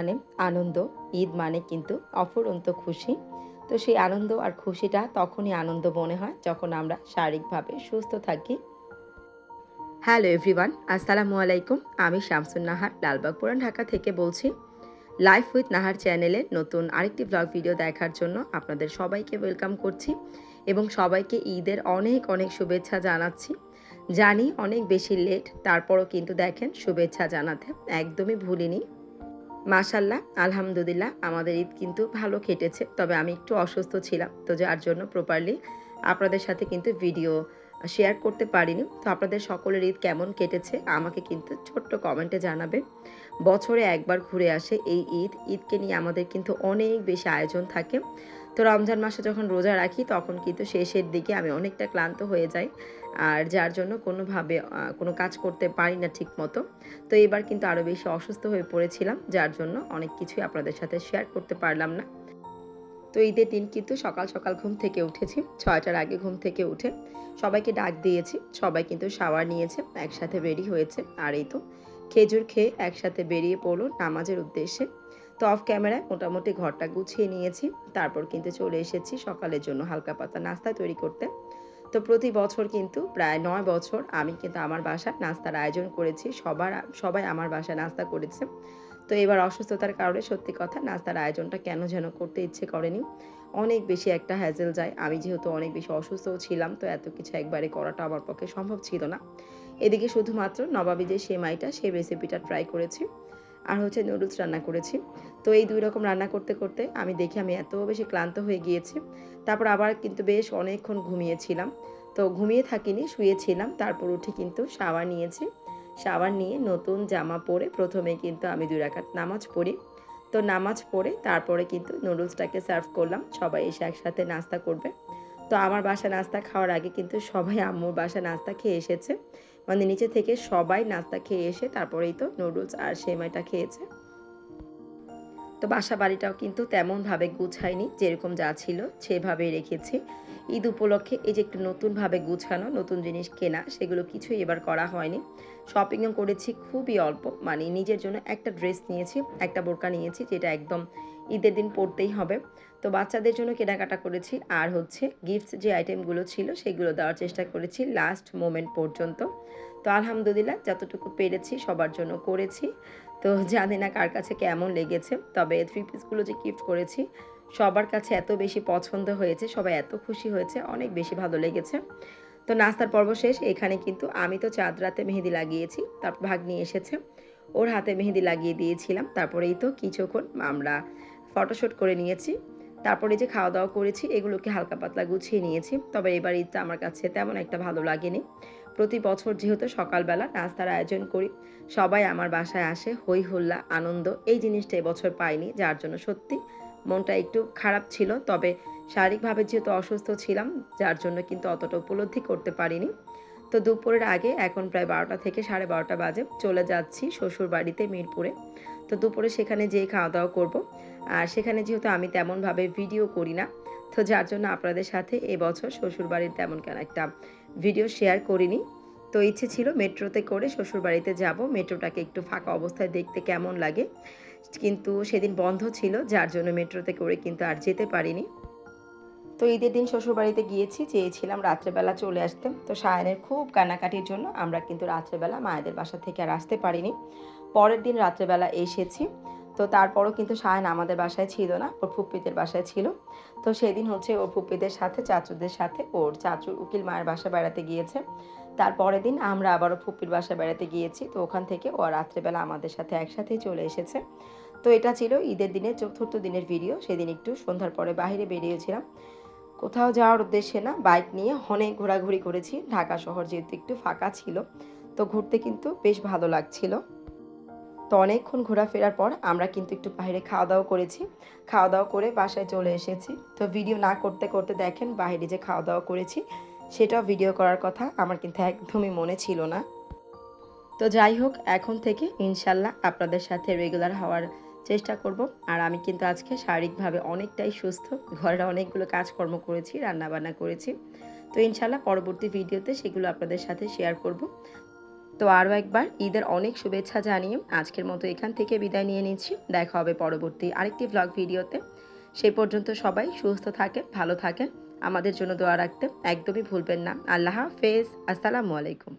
মানে আনন্দ, ঈদ মানে কিন্তু অফুরন্ত খুশি। তো সেই আনন্দ আর খুশিটা তখনই আনন্দ মনে হয় যখন আমরা শারীরিকভাবে সুস্থ থাকি। হ্যালো এভরিওয়ান, আসসালামু আলাইকুম। আমি শামসুন নাহার লালবাগ পুরান ঢাকা থেকে বলছি। লাইফ উইথ নাহার চ্যানেলে নতুন আরেকটি ব্লগ ভিডিও দেখার জন্য আপনাদের সবাইকে ওয়েলকাম করছি এবং সবাইকে ঈদের অনেক অনেক শুভেচ্ছা জানাচ্ছি। জানি অনেক বেশি লেট, তারপরও কিন্তু দেখেন শুভেচ্ছা জানাতে একদমই ভুলিনি। মাশাল্লাহ, আলহামদুলিল্লাহ, আমাদের ঈদ কিন্তু ভালো কেটেছে। তবে আমি একটু অসুস্থ ছিলাম, তো যার জন্য প্রপারলি আপনাদের সাথে কিন্তু ভিডিও শেয়ার করতে পারিনি। তো আপনাদের সকলের ঈদ কেমন কেটেছে, আমাকে কিন্তু ছোট্ট কমেন্টে জানাবে বছরে একবার ঘুরে আসে এই ঈদ, ঈদকে নিয়ে আমাদের কিন্তু অনেক বেশি আয়োজন থাকে। তো রমজান মাসে যখন রোজা রাখি, তখন কিন্তু শেষের দিকে আমি অনেকটা ক্লান্ত হয়ে যাই। আর যার জন্য কোনোভাবে কোনো কাজ করতে পারি না ঠিক মতো তো এবার কিন্তু আরও বেশি অসুস্থ হয়ে পড়েছিলাম, যার জন্য অনেক কিছুই আপনাদের সাথে শেয়ার করতে পারলাম না। তো ঈদের দিন কিন্তু সকাল সকাল ঘুম থেকে উঠেছি, ছয়টার আগে ঘুম থেকে উঠে সবাইকে ডাক দিয়েছি, সবাই কিন্তু শাওয়ার নিয়েছে, একসাথে রেডি হয়েছে। আর এই তো খেজুর খেয়ে একসাথে বেরিয়ে পড়ল নামাজের উদ্দেশ্যে। তো অফ ক্যামেরায় মোটামুটি ঘরটা গুছিয়ে নিয়েছি, তারপর কিন্তু চলে এসেছি সকালের জন্য হালকা পাতা নাস্তা তৈরি করতে। তো প্রতি বছর কিন্তু প্রায় নয় বছর আমি কিন্তু আমার বাসায় নাস্তার আয়োজন করেছি। সবার, সবাই আমার বাসায় নাস্তা করেছে। তো এবার অসুস্থতার কারণে সত্যি কথা নাস্তার আয়োজনটা কেন যেন করতে ইচ্ছে করেনি। অনেক বেশি একটা হ্যাজেল যায়। আমি যেহেতু অনেক বেশি অসুস্থও ছিলাম, তো এত কিছু একবারে করাটা আমার পক্ষে সম্ভব ছিল না। এদিকে শুধুমাত্র নবাবী যে সেমাইটা, সেই রেসিপিটা ট্রাই করেছি। আর হচ্ছে নুডলস রান্না করেছি। তো এই দুই রকম রান্না করতে করতে আমি দেখি আমি এত বেশি ক্লান্ত হয়ে গিয়েছি। তারপর আবার কিন্তু বেশ অনেকক্ষণ ঘুমিয়েছিলাম। তো ঘুমিয়ে থাকিনি, শুয়েছিলাম। তারপর উঠে কিন্তু শাওয়ার নিয়েছি। শাওয়ার নিয়ে নতুন জামা পরে প্রথমে কিন্তু আমি দুই রাকাত নামাজ পড়ি। তো নামাজ পড়ে তারপরে কিন্তু নুডলসটাকে সার্ভ করলাম। সবাই এসে একসাথে নাস্তা করবে। তো আমার বাসা নাস্তা খাওয়ার আগে কিন্তু সবাই আম্মুর বাসা নাস্তা খেয়ে এসেছে। মানে নিচে থেকে সবাই নাস্তা খেয়ে এসে তারপরেই তো নুডলস আর সেমাইটা খেয়েছে। তো বাসা বাড়িটাও কিন্তু তেমনভাবে গুছায়নি, যেরকম যা ছিল সেভাবেই রেখেছি। ঈদ উপলক্ষে এই যে একটু নতুনভাবে গুছানো, নতুন জিনিস কেনা, সেগুলো কিছুই এবার করা হয়নি। শপিংও করেছি খুবই অল্প মানে নিজের জন্য একটা ড্রেস নিয়েছি, একটা বোরকা নিয়েছি, যেটা একদম ঈদের দিন পরতেই হবে। তো বাচ্চাদের জন্য কেনাকাটা করেছি, আর হচ্ছে গিফটস যে আইটেমগুলো ছিল, সেগুলো দেওয়ার চেষ্টা করেছি লাস্ট মোমেন্ট পর্যন্ত। তো আলহামদুলিল্লাহ যতটুকু পেরেছি, সবার জন্য করেছি। তো জানি না কার কাছে কেমন লেগেছে, তবে থ্রি পিসগুলো যে গিফট করেছি, সবার কাছে এত বেশি পছন্দ হয়েছে, সবাই এত খুশি হয়েছে, অনেক বেশি ভালো লেগেছে। তো নাস্তার পর্ব শেষ, এখানে কিন্তু আমি তো চাঁদ রাতে মেহেদি লাগিয়েছি তারপর ভাগ নিয়ে এসেছে, ওর হাতে মেহেদি লাগিয়ে দিয়েছিলাম, তারপরেই তো কিছুক্ষণ আমরা ফটোশ্যুট করে নিয়েছি, তারপরে যে খাওয়া দাওয়া করেছি, এগুলোকে হালকা পাতলা গুছিয়ে নিয়েছি, তবে এবার ঈদটা আমার কাছে তেমন একটা ভালো লাগেনি। প্রতি বছর যেহেতু সকালবেলা নাস্তার আয়োজন করি, সবাই আমার বাসায় আসে হই হুল্লা, আনন্দ, এই জিনিসটা এবছর পাইনি, যার জন্য সত্যি মনটা একটু খারাপ ছিল, তবে শারীরিকভাবে যেহেতু অসুস্থ ছিলাম, যার জন্য কিন্তু অতটা উপলব্ধি করতে পারিনি। তো দুপুরের আগে এখন প্রায় বারোটা থেকে সাড়ে বারোটা বাজে, চলে যাচ্ছি শ্বশুর বাড়িতে মিরপুরে। তো দুপুরে সেখানে যেয়ে খাওয়া দাওয়া করব। আর সেখানে যেহেতু আমি তেমনভাবে ভিডিও করি না, তো যার জন্য আপনাদের সাথে এবছর শ্বশুর বাড়ির তেমন কেন একটা ভিডিও শেয়ার করিনি। তো ইচ্ছে ছিল মেট্রোতে করে শ্বশুরবাড়িতে যাব। মেট্রোটাকে একটু ফাঁকা অবস্থায় দেখতে কেমন লাগে। কিন্তু সেদিন বন্ধ ছিল, যার জন্য মেট্রোতে করে কিন্তু আর যেতে পারিনি। তো ঈদের দিন শ্বশুরবাড়িতে গিয়েছি, চেয়েছিলাম রাত্রেবেলা চলে আসতে। তো সায়নের খুব কান্নাকাটির জন্য আমরা কিন্তু রাত্রেবেলা মায়েদের বাসা থেকে আর আসতে পারিনি। পরের দিন রাত্রেবেলা এসেছি। তো তারপরও কিন্তু সায়ন আমাদের বাসায় ছিল না, ওর ফুপ্পিদের বাসায় ছিল। তো সেদিন হচ্ছে ওর ফুপ্পিদের সাথে, চাচুদের সাথে ওর চাচুর উকিল মায়ের বাসা বেড়াতে গিয়েছে। তার পরের দিন আমরা আবারও ফুপ্পির বাসা বেড়াতে গিয়েছি, তো ওখান থেকে ও রাত্রেবেলা আমাদের সাথে একসাথেই চলে এসেছে। তো এটা ছিল ঈদের দিনের চতুর্থ দিনের ভিডিও, সেদিন একটু সন্ধ্যার পরে বাইরে বেরিয়েছিলাম। কোথাও যাওয়ার উদ্দেশ্যে না, বাইক নিয়ে অনেক ঘোরাঘুরি করেছি। ঢাকা শহর যেহেতু একটু ফাঁকা ছিল, তো ঘুরতে কিন্তু বেশ ভালো লাগছিল। তো অনেকক্ষণ ঘোরাফেরার পর আমরা কিন্তু একটু বাইরে খাওয়া দাওয়া করেছি। খাওয়া দাওয়া করে বাসায় চলে এসেছি। তো ভিডিও না করতে করতে দেখেন বাইরে যে খাওয়া দাওয়া করেছি, সেটাও ভিডিও করার কথা আমার কিন্তু একদমই মনে ছিল না। তো যাই হোক, এখন থেকে ইনশাল্লাহ আপনাদের সাথে রেগুলার হওয়ার চেষ্টা করব। আর আমি কিন্তু আজকে শারীরিকভাবে অনেকটাই সুস্থ। ঘরের অনেকগুলো কাজকর্ম করেছি, রান্নাবান্না করেছি। তো ইনশাল্লাহ পরবর্তী ভিডিওতে সেগুলো আপনাদের সাথে শেয়ার করব। তো আরও একবার ঈদের অনেক শুভেচ্ছা জানিয়ে আজকের মতো এখান থেকে বিদায় নিয়ে নিচ্ছি। দেখা হবে পরবর্তী আরেকটি ব্লগ ভিডিওতে। সেই পর্যন্ত সবাই সুস্থ থাকে ভালো থাকে আমাদের জন্য দোয়া রাখতে একদমই ভুলবেন না। আল্লাহ হাফেজ। আসসালামু আলাইকুম।